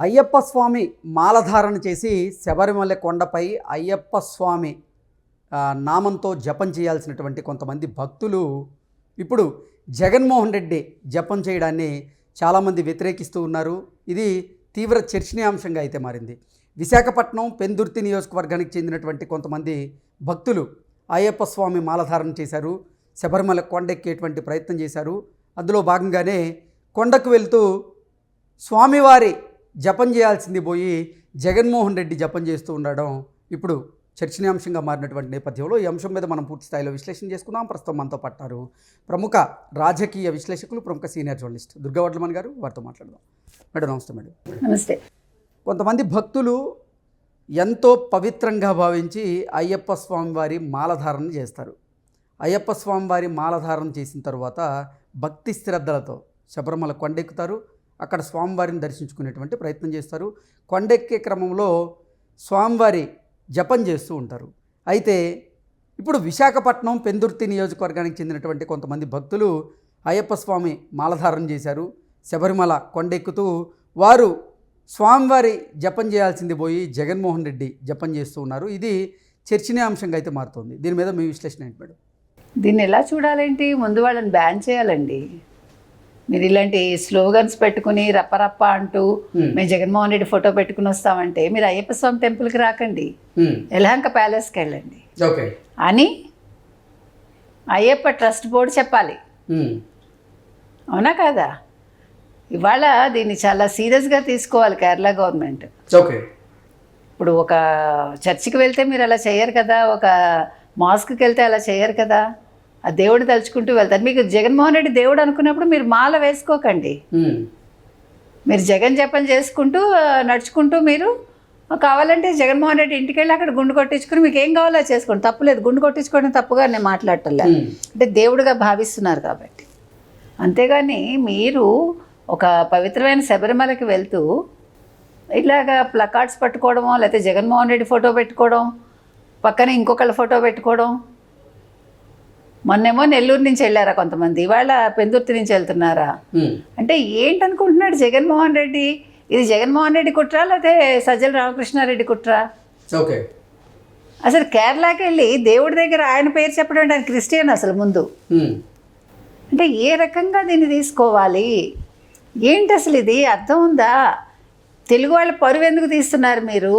అయ్యప్ప స్వామి మాలధారణ చేసి శబరిమల కొండపై అయ్యప్ప స్వామి నామంతో జపం చేయాల్సినటువంటి కొంతమంది భక్తులు ఇప్పుడు జగన్మోహన్ రెడ్డి జపం చేయడాన్ని చాలామంది వ్యతిరేకిస్తూ ఉన్నారు. ఇది తీవ్ర చర్చనీయాంశంగా అయితే మారింది. విశాఖపట్నం పెందుర్తి నియోజకవర్గానికి చెందినటువంటి కొంతమంది భక్తులు అయ్యప్ప స్వామి మాలధారణ చేశారు. శబరిమల కొండెక్కేటువంటి ప్రయత్నం చేశారు. అందులో భాగంగానే కొండకు వెళ్తూ స్వామివారి జపం చేయాల్సింది పోయి జగన్మోహన్ రెడ్డి జపం చేస్తూ ఉండడం ఇప్పుడు చర్చనీయాంశంగా మారినటువంటి నేపథ్యంలో ఈ అంశం మీద మనం పూర్తి స్థాయిలో విశ్లేషణ చేసుకుందాం. ప్రస్తుతం మనతో పట్టారు ప్రముఖ రాజకీయ విశ్లేషకులు ప్రముఖ సీనియర్ జర్నలిస్ట్ దుర్గా వడ్లమన్ గారు. వారితో మాట్లాడదాం. మేడం నమస్తే మేడం. నమస్తే. కొంతమంది భక్తులు ఎంతో పవిత్రంగా భావించి అయ్యప్ప స్వామివారి మాలధారణ చేస్తారు. అయ్యప్ప స్వామివారి మాలధారణ చేసిన తర్వాత భక్తి శ్రద్ధలతో శబరిమల కొండెక్కుతారు. అక్కడ స్వామివారిని దర్శించుకునేటువంటి ప్రయత్నం చేస్తారు. కొండెక్కే క్రమంలో స్వామివారి జపం చేస్తూ ఉంటారు. అయితే ఇప్పుడు విశాఖపట్నం పెందుర్తి నియోజకవర్గానికి చెందినటువంటి కొంతమంది భక్తులు అయ్యప్ప స్వామి మాలధారణ చేశారు. శబరిమల కొండెక్కుతూ వారు స్వామివారి జపం చేయాల్సింది పోయి జగన్మోహన్ రెడ్డి జపం చేస్తూ ఉన్నారు. ఇది చర్చనీయాంశంగా అయితే మారుతుంది. దీని మీద మీ విశ్లేషణ ఏంటి మేడం? దీన్ని ఎలా చూడాలంటే? ముందు వాళ్ళని బ్యాన్ చేయాలండి. మీరు ఇలాంటి స్లోగన్స్ పెట్టుకుని రప్పరప్ప అంటూ. మేము జగన్మోహన్ రెడ్డి ఫోటో పెట్టుకుని వస్తామంటే మీరు అయ్యప్ప స్వామి టెంపుల్కి రాకండి. ఎలహంక ప్యాలెస్కి వెళ్ళండి. అని అయ్యప్ప ట్రస్ట్ బోర్డు చెప్పాలి. అవునా కాదా? ఇవాళ దీన్ని చాలా సీరియస్గా తీసుకోవాలి కేరళ గవర్నమెంట్. ఓకే. ఇప్పుడు ఒక చర్చికి వెళ్తే మీరు అలా చేయరు కదా? ఒక మాస్క్కి వెళ్తే అలా చేయరు కదా? ఆ దేవుడు తలుచుకుంటూ వెళ్తారు. మీకు జగన్మోహన్ రెడ్డి దేవుడు అనుకున్నప్పుడు మీరు మాల వేసుకోకండి. మీరు జగన్ జపం చేసుకుంటూ నడుచుకుంటూ మీరు కావాలంటే జగన్మోహన్ రెడ్డి ఇంటికి వెళ్ళి అక్కడ గుండు కొట్టించుకుని మీకు ఏం కావాలో చేసుకోండి. తప్పులేదు గుండు కొట్టించుకోవడం తప్పుగా నేను మాట్లాడటంలే. అంటే దేవుడిగా భావిస్తున్నారు కాబట్టి. అంతేగాని మీరు ఒక పవిత్రమైన శబరిమలకి వెళ్తూ ఇలాగా ప్లకార్డ్స్ పట్టుకోవడమో లేకపోతే జగన్మోహన్ రెడ్డి ఫోటో పెట్టుకోవడం పక్కన ఇంకొకళ్ళ ఫోటో పెట్టుకోవడం మొన్నేమో నెల్లూరు నుంచి వెళ్ళారా కొంతమంది. ఇవాళ పెందుర్తి నుంచి వెళ్తున్నారా? అంటే ఏంటనుకుంటున్నాడు జగన్మోహన్ రెడ్డి? ఇది జగన్మోహన్ రెడ్డి కుట్రా లేకపోతే సజ్జల రామకృష్ణారెడ్డి కుట్రా? ఓకే అసలు కేరళకి వెళ్ళి దేవుడి దగ్గర ఆయన పేరు చెప్పడం అంటే ఆయన క్రిస్టియన్ అసలు ముందు. అంటే ఏ రకంగా దీన్ని తీసుకోవాలి? ఏంటి అసలు ఇది? అర్థం ఉందా? తెలుగు వాళ్ళ పరువు ఎందుకు తీస్తున్నారు మీరు?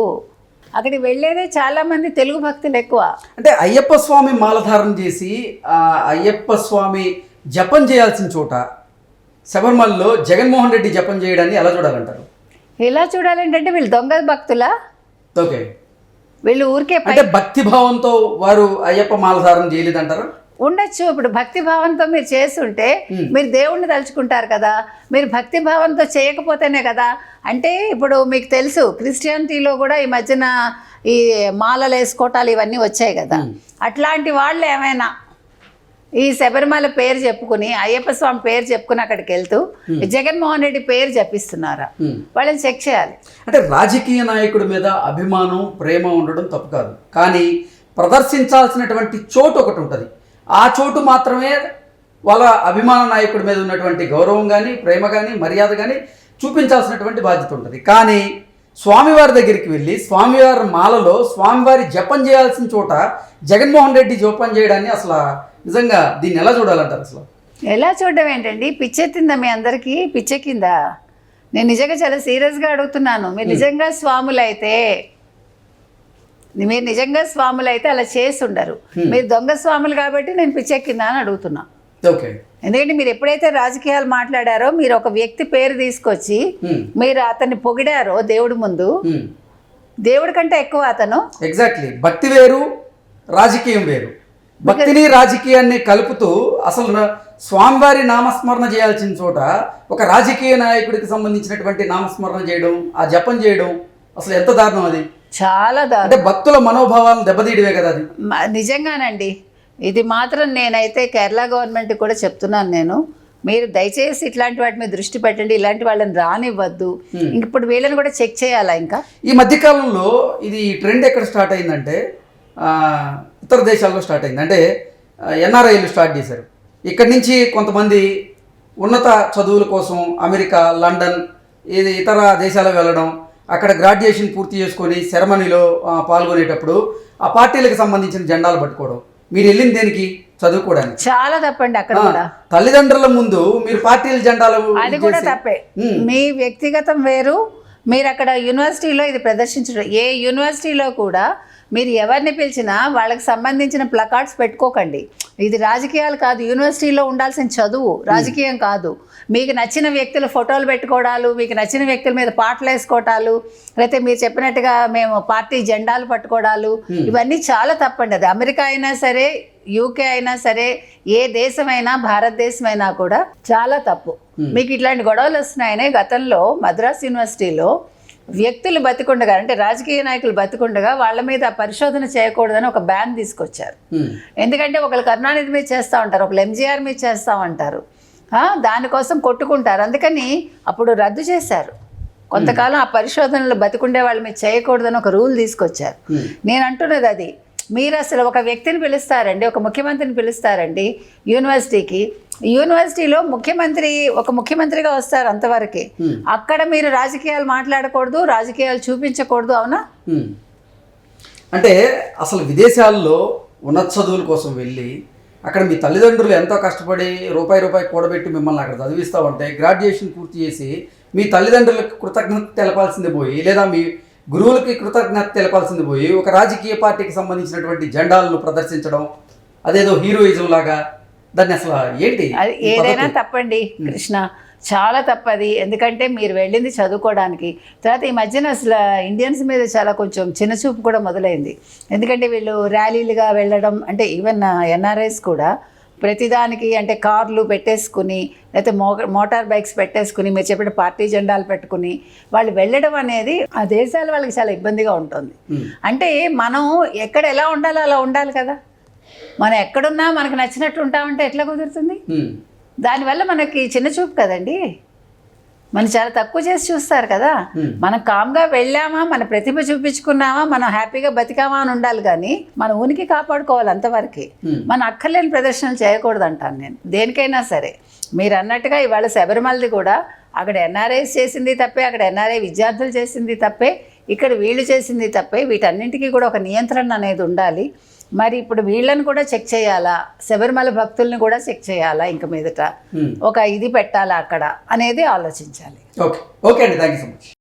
అక్కడికి వెళ్ళేదే చాలామంది తెలుగు భక్తులు ఎక్కువ. అంటే అయ్యప్ప స్వామి మాలధారణ చేసి ఆ అయ్యప్ప స్వామి జపం చేయాల్సిన చోట శబరిమలలో జగన్మోహన్ రెడ్డి జపం చేయడాన్ని ఎలా చూడాలంటారు? ఎలా చూడాలంటే వీళ్ళు దొంగ భక్తులా? ఓకే. వీళ్ళు ఊరికే అంటే భక్తి భావంతో వారు అయ్యప్ప మాలధారణ చేయలేదంటారా? ఉండొచ్చు. ఇప్పుడు భక్తి భావంతో మీరు చేస్తుంటే మీరు దేవుణ్ణి తలుచుకుంటారు కదా. మీరు భక్తి భావంతో చేయకపోతేనే కదా. అంటే ఇప్పుడు మీకు తెలుసు క్రిస్టియానిటీలో కూడా ఈ మధ్యన ఈ మాలలు వేసుకోవటాలు ఇవన్నీ వచ్చాయి కదా. అట్లాంటి వాళ్ళు ఏమైనా ఈ శబరిమల పేరు చెప్పుకుని అయ్యప్ప స్వామి పేరు చెప్పుకుని అక్కడికి వెళ్తూ జగన్మోహన్ రెడ్డి పేరు జపిస్తున్నారా Hmm. వాళ్ళని చెక్ చేయాలి. అంటే రాజకీయ నాయకుడి మీద అభిమానం ప్రేమ ఉండడం తప్పు కాదు. కానీ ప్రదర్శించాల్సినటువంటి చోటు ఒకటి ఉంటుంది. ఆ చోటు మాత్రమే వాళ్ళ అభిమాన నాయకుడి మీద ఉన్నటువంటి గౌరవం కానీ ప్రేమ కానీ మర్యాద కానీ చూపించాల్సినటువంటి బాధ్యత ఉంటుంది. కానీ స్వామివారి దగ్గరికి వెళ్ళి స్వామివారి మాలలో స్వామివారి జపం చేయాల్సిన చోట జగన్మోహన్ రెడ్డి జపం చేయడాన్ని అసలు నిజంగా దీన్ని ఎలా చూడాలంటారు అసలు? ఎలా చూడడం ఏంటండి? పిచ్చెత్తిందా మీ అందరికీ పిచ్చెక్కిందా నేను నిజంగా చాలా సీరియస్గా అడుగుతున్నాను. మీరు నిజంగా స్వాములైతే మీరు నిజంగా స్వాములైతే అలా చేసి ఉండరు మీరు దొంగ స్వాములు కాబట్టి నేను పిచ్చెక్కిందా అని అడుగుతున్నా. ఓకే. ఎందుకంటే మీరు ఎప్పుడైతే రాజకీయాలు మాట్లాడారో మీరు ఒక వ్యక్తి పేరు తీసుకొచ్చి Hmm. మీరు అతన్ని పొగిడారో దేవుడి ముందు Hmm. దేవుడి కంటే ఎక్కువ అతను. ఎగ్జాక్ట్లీ భక్తి వేరు రాజకీయం వేరు. భక్తిని రాజకీయాన్ని కలుపుతూ అసలు స్వామివారి నామస్మరణ చేయాల్సిన చోట ఒక రాజకీయ నాయకుడికి సంబంధించినటువంటి నామస్మరణ చేయడం ఆ జపం చేయడం అసలు ఎంత దారుణం అది? చాలా అంటే భక్తుల మనోభావాలను దెబ్బతీయడమే కదా అది. నిజంగానండి. ఇది మాత్రం నేనైతే కేరళ గవర్నమెంట్ కూడా చెప్తున్నాను నేను. మీరు దయచేసి ఇట్లాంటి వాటి మీద దృష్టి పెట్టండి ఇలాంటి వాళ్ళని రానివ్వద్దు. ఇంక ఇప్పుడు వీళ్ళని కూడా చెక్ చేయాలా ఇంకా? ఈ మధ్యకాలంలో ఇది ట్రెండ్ ఎక్కడ స్టార్ట్ అయిందంటే ఆ, ఇతర దేశాల్లో స్టార్ట్ అయింది. అంటే ఎన్ఆర్ఐలు స్టార్ట్ చేశారు. ఇక్కడి నుంచి కొంతమంది ఉన్నత చదువుల కోసం అమెరికా లండన్ ఇది ఇతర దేశాలకు వెళ్ళడం అక్కడ గ్రాడ్యుయేషన్ పూర్తి చేసుకొని సెరమనీలో పాల్గొనేటప్పుడు ఆ పార్టీలకు సంబంధించిన జెండాలు పట్టుకోవడం. మీరు వెళ్ళింది దేనికి? చదువుకోవడానికి. చాలా తప్పండి అక్కడ కూడా. తల్లిదండ్రుల ముందు మీరు పార్టీల జెండాలు అది కూడా తప్పే. మీ వ్యక్తిగతం వేరు మీరు అక్కడ యూనివర్సిటీలో ఇది ప్రదర్శించడం ఏ యూనివర్సిటీలో కూడా మీరు ఎవరిని పిలిచినా వాళ్ళకి సంబంధించిన ప్లకార్డ్స్ పెట్టుకోకండి. ఇది రాజకీయాలు కాదు యూనివర్సిటీలో ఉండాల్సిన చదువు రాజకీయం కాదు. మీకు నచ్చిన వ్యక్తుల ఫోటోలు పెట్టుకోవడాలు మీకు నచ్చిన వ్యక్తుల మీద పాటలు వేసుకోవటాలు లేకపోతే మీరు చెప్పినట్టుగా మేము పార్టీ జెండాలు పట్టుకోవడాలు ఇవన్నీ చాలా తప్పండి. అది అమెరికా అయినా సరే యూకే అయినా సరే ఏ దేశమైనా భారతదేశమైనా కూడా చాలా తప్పు. మీకు ఇట్లాంటి గొడవలు వస్తున్నాయనే గతంలో మద్రాస్ యూనివర్సిటీలో వ్యక్తులు బతికుండగా అంటే రాజకీయ నాయకులు బతికుండగా వాళ్ళ మీద పరిశోధన చేయకూడదని ఒక బ్యాన్ తీసుకొచ్చారు. ఉమ్, ఎందుకంటే ఒకళ్ళు కరుణానిధి మీద చేస్తూ ఉంటారు ఒకళ్ళు ఎంజీఆర్ మీద చేస్తూ ఉంటారు. దానికోసం కొట్టుకుంటారు. అందుకని అప్పుడు రద్దు చేశారు. కొంతకాలం ఆ పరిశోధనలు బతికుండే వాళ్ళ మీద చేయకూడదని ఒక రూల్ తీసుకొచ్చారు. నేను అంటున్నది అది. మీరు అసలు ఒక వ్యక్తిని పిలుస్తారండి ఒక ముఖ్యమంత్రిని పిలుస్తారండి యూనివర్సిటీకి యూనివర్సిటీలో ముఖ్యమంత్రి ఒక ముఖ్యమంత్రిగా వస్తారు అంతవరకే. అక్కడ మీరు రాజకీయాలు మాట్లాడకూడదు రాజకీయాలు చూపించకూడదు అవునా. అంటే అసలు విదేశాల్లో ఉన్నత చదువుల కోసం వెళ్ళి అక్కడ మీ తల్లిదండ్రులు ఎంతో కష్టపడి రూపాయి రూపాయి కూడబెట్టి మిమ్మల్ని అక్కడ చదివిస్తూ ఉంటే గ్రాడ్యుయేషన్ పూర్తి చేసి మీ తల్లిదండ్రులకు కృతజ్ఞత తెలపాల్సింది పోయి లేదా మీ గురువులకి కృతజ్ఞత తెలపాల్సింది పోయి ఒక రాజకీయ పార్టీకి సంబంధించినటువంటి జెండాలను ప్రదర్శించడం అదేదో హీరోయిజం లాగా. దాన్ని అసలు ఏంటి? ఏదైనా? తప్పండి కృష్ణ. చాలా తప్పది. ఎందుకంటే మీరు వెళ్ళింది చదువుకోవడానికి. తర్వాత ఈ మధ్యన అసలు ఇండియన్స్ మీద చాలా కొంచెం చిన్నచూపు కూడా మొదలైంది. ఎందుకంటే వీళ్ళు ర్యాలీలుగా వెళ్ళడం అంటే ఈవెన్ ఎన్ఆర్ఐస్ కూడా ప్రతిదానికి అంటే కార్లు పెట్టేసుకుని లేకపోతే మో మోటార్ బైక్స్ పెట్టేసుకుని మీరు చెప్పిన పార్టీ జెండాలు పెట్టుకుని వాళ్ళు వెళ్ళడం అనేది ఆ దేశాల వాళ్ళకి చాలా ఇబ్బందిగా ఉంటుంది. అంటే మనం ఎక్కడ ఎలా ఉండాలో అలా ఉండాలి కదా. మనం ఎక్కడున్నా మనకు నచ్చినట్టు ఉంటామంటే ఎట్లా కుదురుతుంది? దానివల్ల మనకి చిన్న చూపు కదండి. మనం చాలా తక్కువ చేసి చూస్తారు కదా. మనం కామ్గా వెళ్ళామా మన ప్రతిభ చూపించుకున్నామా మనం హ్యాపీగా బతికామా అని ఉండాలి కానీ మన ఉనికి కాపాడుకోవాలి అంతవరకే. మన అక్కర్లేని ప్రదర్శనలు చేయకూడదు అంటాను నేను. దేనికైనా సరే. మీరు అన్నట్టుగా ఇవాళ శబరిమలది కూడా అక్కడ ఎన్ఆర్ఐస్ చేసింది తప్పే అక్కడ ఎన్ఆర్ఐ విద్యార్థులు చేసింది తప్పే ఇక్కడ వీళ్ళు చేసింది తప్పే వీటన్నింటికీ కూడా ఒక నియంత్రణ అనేది ఉండాలి. మరి ఇప్పుడు వీళ్ళని కూడా చెక్ చేయాలా? శబరిమల భక్తుల్ని కూడా చెక్ చేయాలా ఇంక మీదట? ఉమ్. ఒక ఇది పెట్టాలా అక్కడ? అనేది ఆలోచించాలి. ఓకే. ఓకే అండి. Thank you so much.